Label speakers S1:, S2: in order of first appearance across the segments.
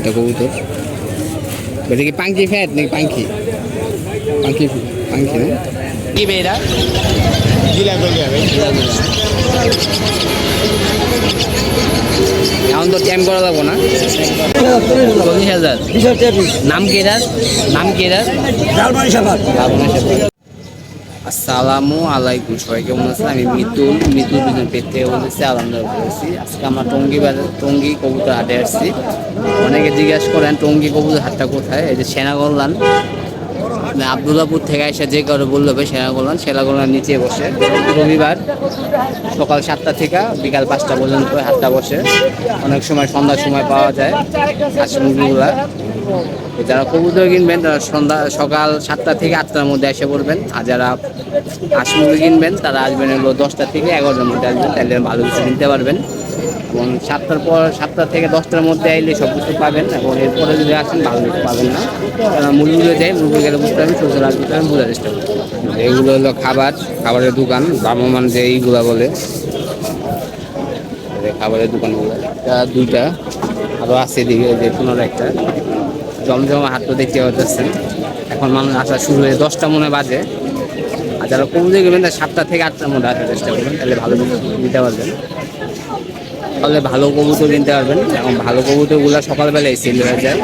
S1: এটা কবুতর। এটা কি পাঙ্কি ফ্যাট নাকি পাঙ্কি পাঙ্কি পাঙ্কি না? কি বে এটা? এখন তো টাইম করা লাগবো না। চল্লিশ হাজার। নাম কি নাম কি এটার? আসসালামু আলাইকুম, সবাই কেমন আছেন? আমি মিতুল মিতুল বিজন পেতে বলেছি আলহামদুলিল্লাহ বলেছি আজকে আমরা টঙ্গি বাজার, টঙ্গি কবুতর হাটে আসছি। অনেকে জিজ্ঞাসা করেন, টঙ্গি কবুতর হাটটা কোথায়? এই যে সেনাগল্লান মানে আবদুল্লাপুর থেকে এসে যে কারও বলল হবে সেনাগোলান সেনাগোলার নিচে বসে। রবিবার সকাল সাতটা থেকে বিকাল পাঁচটা পর্যন্ত হাটটা বসে। অনেক সময় সন্ধ্যার সময় পাওয়া যায়। তো যারা কবুতর কিনবেন, তারা সন্ধ্যা, সকাল সাতটা থেকে আটটার মধ্যে এসে পড়বেন। আর যারা হাঁস মুরগি কিনবেন, তারা আসবেন হলো দশটা থেকে এগারোটার মধ্যে আসবেন, তাহলে ভালো কিছু কিনতে পারবেন। এবং সাতটার পর, সাতটা থেকে দশটার মধ্যে আইলে সব কিছু পাবেন, এবং এরপরে যদি আসেন, ভালো কিছু পাবেন না। কারণ মুরগিগুলো যাই মুরগি গেলে বুঝতে পারবেন ছোটো রাখতে পারবেন বোঝার চেষ্টা করবেন। এগুলো হলো খাবার, খাবারের দোকান ভ্রাম্যমান যে এইগুলা বলে। খাবারের দোকানগুলো দুইটা আরও আছে দিকে যে পনেরো একটা। জমজমা হাট তো দেখতে পাচ্ছেন এখন মানুষ আসা শুরু হয়ে দশটা মনে বাজে। আর যারা গেবেন তার সাতটা থেকে আটটার মধ্যে আসার চেষ্টা করবেন তাহলে ভালো নিতে পারবেন। তাহলে ভালো কবুতর কিনতে পারবেন। এবং ভালো কবুতরগুলো সকালবেলায় সেল হয়ে যায়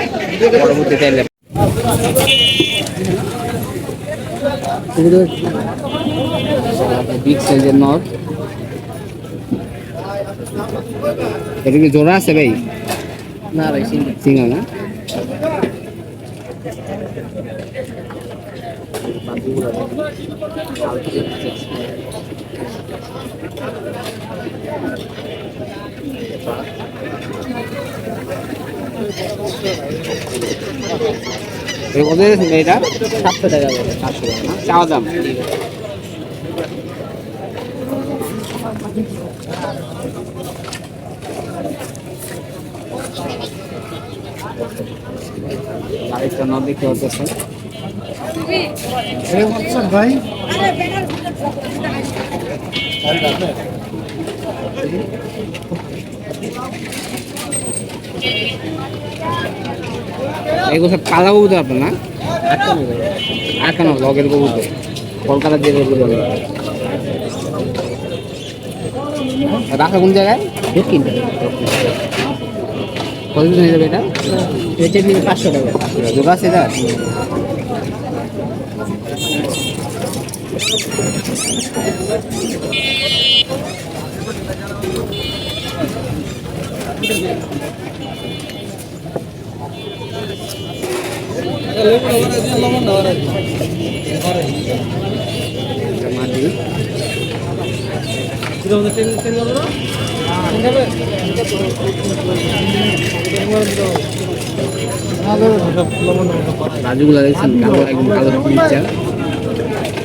S1: পরবর্তীতে এলে। বিগ সাইজের নট এটা কি জোড়া আছে ভাই?
S2: না ভাই সিঙ্গেল
S1: না? দিয়েছেন এটা
S2: সাতশো টাকা করে
S1: চারশো টাকা না চাওয়া দাম আরেকটা নদ পাচ্ছেন
S2: ভাই
S1: এগুলো সব কালা কবুতর আপনার না?
S2: আটটা নেবে
S1: আর কেন লগের কবুতর। কলকাতার যে বলে। রাখা কোন জায়গায়?
S2: দক্ষিণ
S1: কত দিন হয়ে যাবে এটা?
S2: এটা নিয়ে পাঁচশো টাকা
S1: জোড়া আছে এটা এটা মাটি রাজুগুলা দেখছেন কালো একদম কালো পিকচার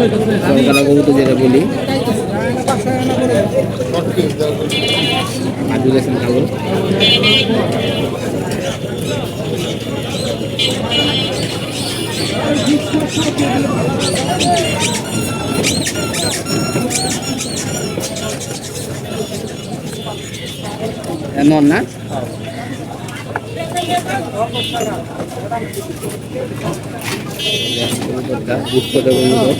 S1: কলকাতা কবুতর যেটা বলি। আজু দেখছেন ভালো নন না? কবুতরটা বুটকটা কবুতর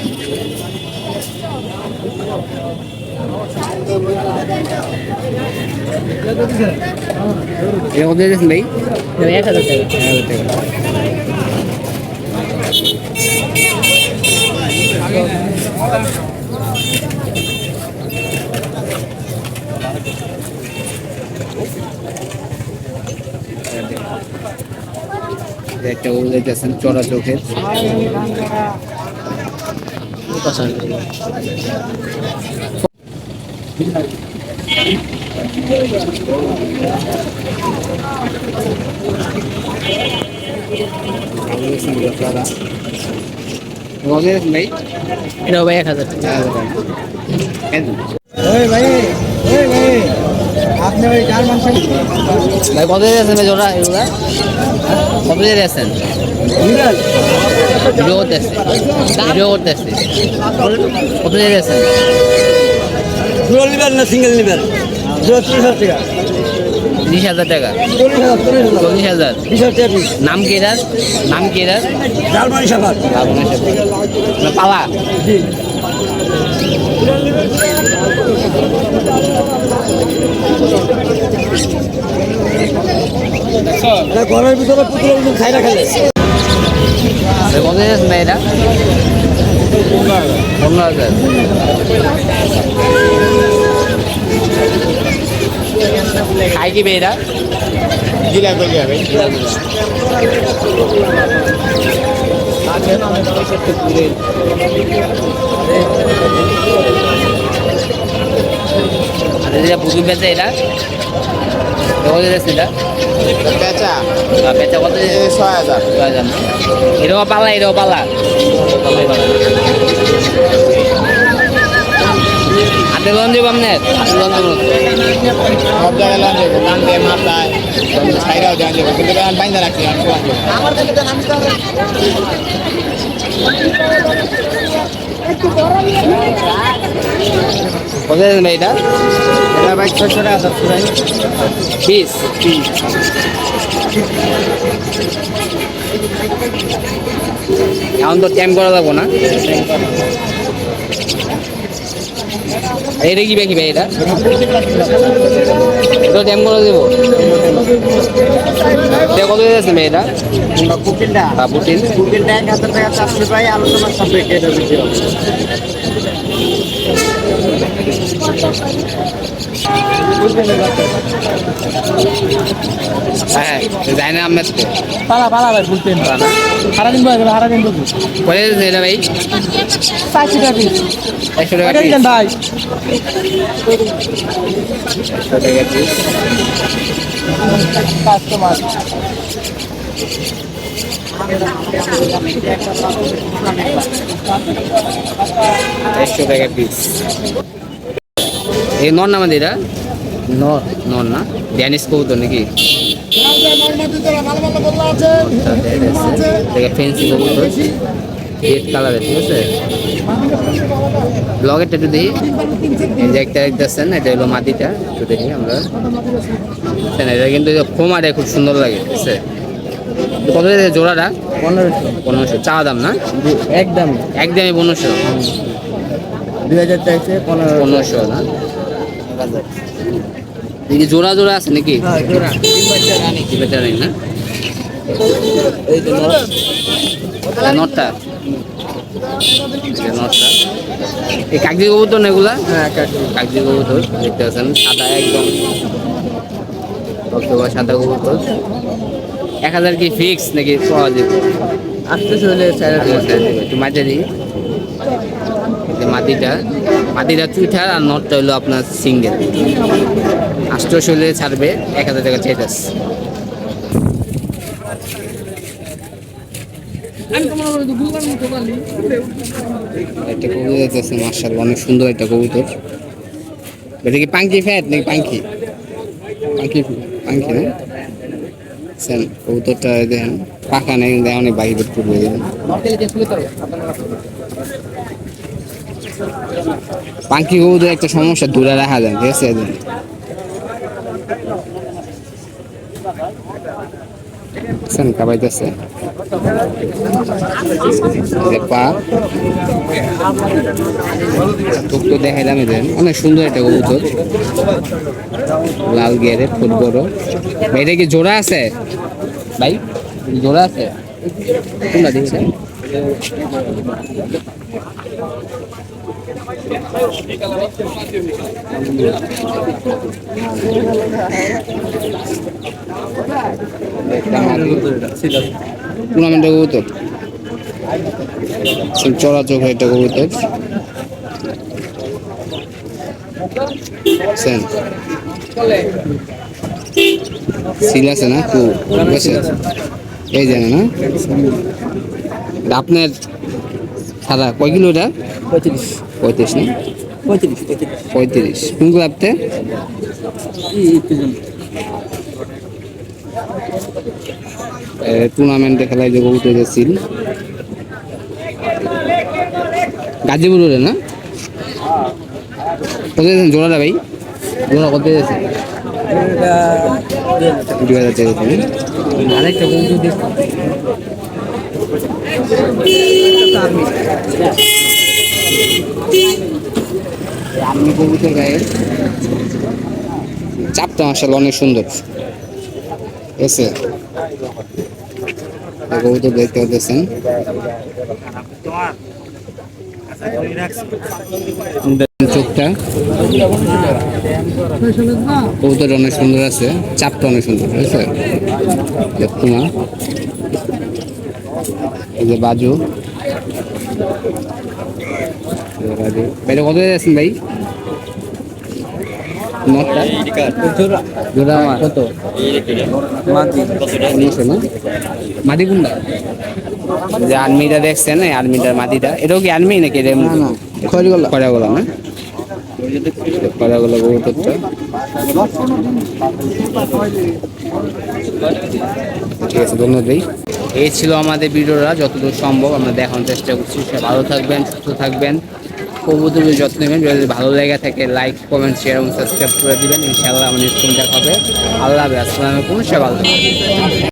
S1: এটা কত দিয়েছেন ভাই
S2: এক হাজার টাকা
S1: এক হাজার টাকা এটা একটা ওল দেখতেছেন চড়া চোখের। ভাই?
S2: এটাও ভাই এক হাজার?
S3: ওই ভাই। ভাই
S1: ভাই কত দিয়েছেন ভাই জোড়া এগুলা? কত দিয়ে দিয়েছেন ভিডিও করতে আসছি ভিডিও করতে আসছি কত দিয়ে দিয়েছেন
S3: ডুয়াল লিভার না সিঙ্গেল লিভার চল্লিশ হাজার টাকা।
S1: তিরিশ হাজার টাকা।
S3: চল্লিশ হাজার বিশ
S1: নাম কি এটার? নাম কি এটার?
S3: জালমানি সাফার
S1: লাবণের সাথে না, পালা?
S3: জি। ঘরের ভিতরে পুতুলের মতন খাইরা খেলে।
S1: ভাই কত ভাই এটা পনেরো হাজার। খাই কি এটা
S3: জিলা করে যাবে
S1: আর যেটা পুতুল বেচে এটা? কত দিয়েছে এটা?
S3: বেচা।
S1: বেচা কত
S3: ছয় হাজার।
S1: ছয় হাজার? এটাও পালা এটাও পালা। হাতে লোন দেবো আপনার? হাতে লোন দেবো।
S3: সব জায়গায় দিয়ে মাথায় ছাইরাও দেওয়া যাবে কিন্তু আমি বাইন্দা রাখছি আমি শোয়া
S1: কত দিয়েছেন ভাই এটা?
S3: এটা ভাই ছয়শো টাকা সাতশো টাকা
S1: পিস এখন তো ট্যাম করা যাব না। এটা কি বাকি ভাই এটা? এটা ট্যাম করে দেবো এটা কত দিয়েছেন ভাই এটা? হ্যাঁ বুটিন
S3: কুকিলটা এক হাজার টাকা চারশো এটা বেশি হবে।
S1: হ্যাঁ যাই না তো
S2: পালা পালা ভাই ফুলতেন সারাদিন বয়ে যাবে সারাদিন বলব
S1: কত দিয়েছেন এটা ভাই
S2: চারশো টাকা পিস
S1: একশো টাকা
S2: এটা ভাই
S1: একশো টাকা piece।
S2: কাস্টমার
S1: একশো টাকা পিস এই নর নামা দিরা নর। নর না? ড্যানিশ কবুতর নাকি? ফেন্সি কবুতর। রেড কালারের ঠিক আছে? ব্লগেরটা একটু দেখি। যে একটা দেখতেছেন এটা হলো মাটিটা একটু দেখি আমরা। এটা কিন্তু খোমাটা খুব সুন্দর লাগে ঠিক আছে? কত জোড়াটা?
S2: পনেরোশো।
S1: পনেরোশো। চা দাম না?
S2: একদম
S1: একদমই। পনেরোশো।
S2: দুই হাজার চাইছে পনেরো
S1: পনেরোশো না? দেখি জোড়া জোড়া আছে নাকি? না
S2: এই তো
S1: নটটা। নটটা। এই কাগজি কবুতর না এগুলা?
S2: হ্যাঁ
S1: কাগজি কবুতর দেখতে পাচ্ছেন সাদা একদম। অথবা সাদা কবুতর। এক হাজার কি ফিক্স নাকি পাওয়া যাবে
S2: আসতে চলে
S1: একটু মাঝে দিই। মাটিটা। মাটিটা চুইঠার আর নটটা হলো আপনার সিঙ্গেল। আষ্টশো হলে ছাড়বে এক হাজার টাকা চাইতাস একটা কবুতর মার্শাল অনেক সুন্দর একটা কবুতর। এটা কি পাঙ্কি ফ্যাট নাকি পাঙ্কি? পাঙ্কি পাঙ্কি না? সেন কবুতরটা দেখেন, পাখা নেই, দেখেন অনেক পড়বে দেখেন পাঙ্কি কবুতর একটা সমস্যা দূরে রাখা যায়, ঠিক আছে? এদের অনেক সুন্দর একটা লাল গিয়ারে ফুট বড়। ভাই, এটা কি জোড়া আছে? ভাই, জোড়া আছে? টুর্নামেন্টে কবুতর চড়া চোখ একটা কবুতর সেন সিল আছে না টু আছে এই জানে না আপনার সাদা কয় কিলো এটা?
S2: পঁয়ত্রিশ।
S1: পঁয়ত্রিশ না?
S2: পঁয়ত্রিশ পঁয়ত্রিশ।
S1: কোন ক্লাবতে টুর্নামেন্টে খেলায় যে বহুত গাজীপুর রোডে না? কত জোড়াটা ভাই? জোড়া কত দিয়েছেন? দুই হাজার চেয়েছেন
S2: আরেকটা বন্ধু দেখ
S1: আপনি কবুতর গায়ে চাপটা মাসাল অনেক সুন্দর। এসে। কবুতর দেখতে পাচ্ছেন। চোখটা। অনেক সুন্দর আছে। চাপটা অনেক সুন্দর না। এই যে বাজু। ভাইটা কত আছেন ভাই? মাটি কোনটা? যে আর্মিটা দেখছেন আর্মিটার মাটিটা এটাও কি আর্মি নাকি খড়গোলা খড়গোলা না? খড়াগোলা কবুতরটা ঠিক আছে ধন্যবাদ ভাই এই ছিল আমাদের ভিডিওটা, যতদূর সম্ভব আমরা দেখানোর চেষ্টা করছি। ভালো থাকবেন, সুস্থ থাকবেন। কবুতরের যত্ন নেবেন। যদি ভালো লেগে থাকে লাইক কমেন্ট শেয়ার এবং সাবস্ক্রাইব করে দিবেন। ইনশাআল্লাহ আমাদের স্কুল দেখা হবে। আল্লাহ হাফেজ। আসসালামু আলাইকুম। সবাই ভালো